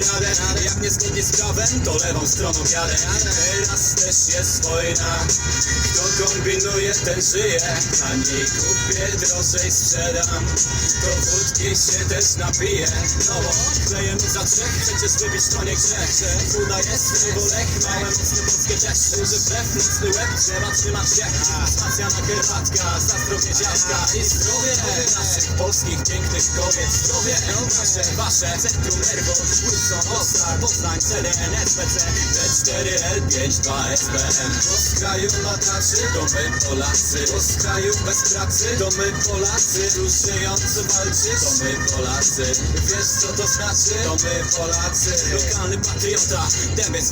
radę Jak nie zgodnie z prawem, to lewą stroną jadę. Teraz też jest wojna. Kto kombinuje, ten żyje. Taniej kupię, drożej sprzedam. To wódki się też napiję No bo klejemy za trzech, przecież wybić to nie grzech Chuda jest wybolek, małe mocne polskie też. Duży brew, mocny łeb, trzeba trzymać się. Spacjana herbatka, za zdrowie dziadka. I zdrowie naszych polskich pięknych kobiet. Zdrowie nasze, wasze, centrum nerwów Wilson, Oscar, Poznań, CDN, SPC T4L5, 2SBM Bo kraju lataczy, to my Polacy Bo z kraju bez pracy, to my Polacy Ruszyjący walczy, to my Polacy Wiesz co to znaczy? To my Polacy Lokalny patriota, na mnie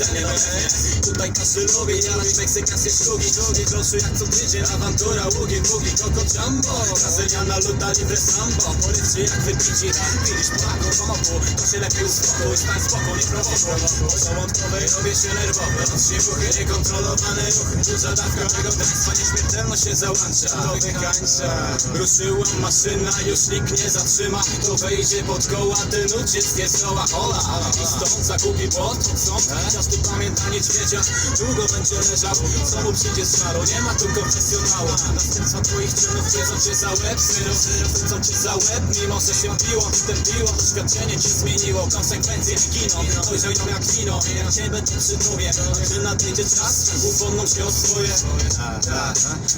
Tutaj każdy lubi, jarać meksykańskie szlugi Drogi groszy jak co tydzień, awantura, ługi, bugi, koko jumbo. Brazyliana, luta, libre sambo Porywczy jak wybici, widzisz Polaków pomopu To się lepiej uspokój, stań spokój, nie prowokuj. Po żołądkowej robię się nerwowy Noczni ruchy, niekontrolowane ruchy Duża dawka tego państwa, nieśmiertelność się załącza To wykańcza Ruszyła maszyna, już nikt nie zatrzyma To wejdzie pod koła, ten uciec nie zdoła Hola, i stąd zakupi błot Sąd, chociaż tu pamięta niedźwiedzia Długo będzie leżał, co mu przyjdzie z szaru Nie ma tu konfesjonału Następstwa twoich czynów kręcą cię za łeb kręcą cię za łeb Mimo, że się piło, tępiło Doświadczenie cię zmieniło, konsekwencje giną Dojrzej ją jak wino, cię będę przy tobie Gdy nadejdzie czas, upomną się o swoje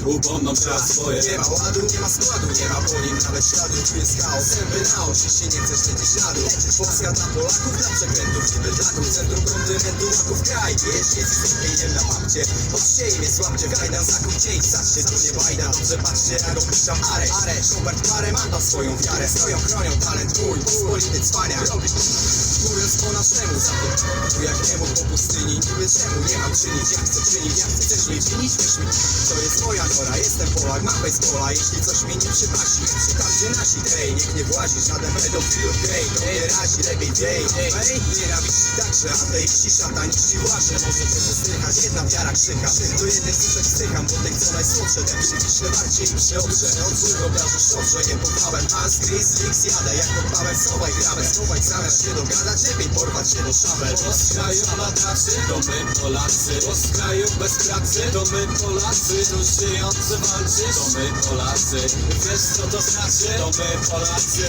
Upomną się o swoje. Nie ma ładu, nie ma składu, nie ma po nim nawet śladu. Tu jest chaos, zęby na oczy się nie chcesz lecieć śladu. Polska dla Polaków, dla przekrętów i bydlaków Centrum kontynentu, łaków kraj Wiesz, jest istnieniem na papcie Chodźcie imię, słabcie kajdan, zakupcie i wsadźcie To nie bajda, dobrze patrzcie, jak opuszczam areszt Areszt, Robert Parę ma tam swoją wiarę Stoją, chronią talent mój, pospolity cwaniak Robi Mówiąc po naszemu, za to Tu jak nie mógł po pustyni, niby czemu Nie mam czynić, jak chcę czynić, jak chcesz mnie czynić, weź mi To jest moja nora, jestem Polak, mam bez pola Jeśli coś mi nie przypasi, czytam się nasi Tej, niech nie włazi, żaden pedofil gej To nie razi, lepiej wiej, ej Nienawiści także, ateiści, szataniści Własze, możecie wysłychać, jedna wiara krzyka Do jednych duszek wstycham, bo tych co najsłodsze Te przywiśle bardziej i przeobrze. Od złych obrażu szczotrze, nie popałem Hans, Chris, Lix, jadę jak popałem Schowaj grabę, schowaj, zamiast się dogadać Lepiej porwać się do szabel. Z kraju lataczy, to my Polacy. Z kraju bez pracy, to my Polacy Ruszyjący walczy, to my Polacy. Wiesz co to znaczy? To my Polacy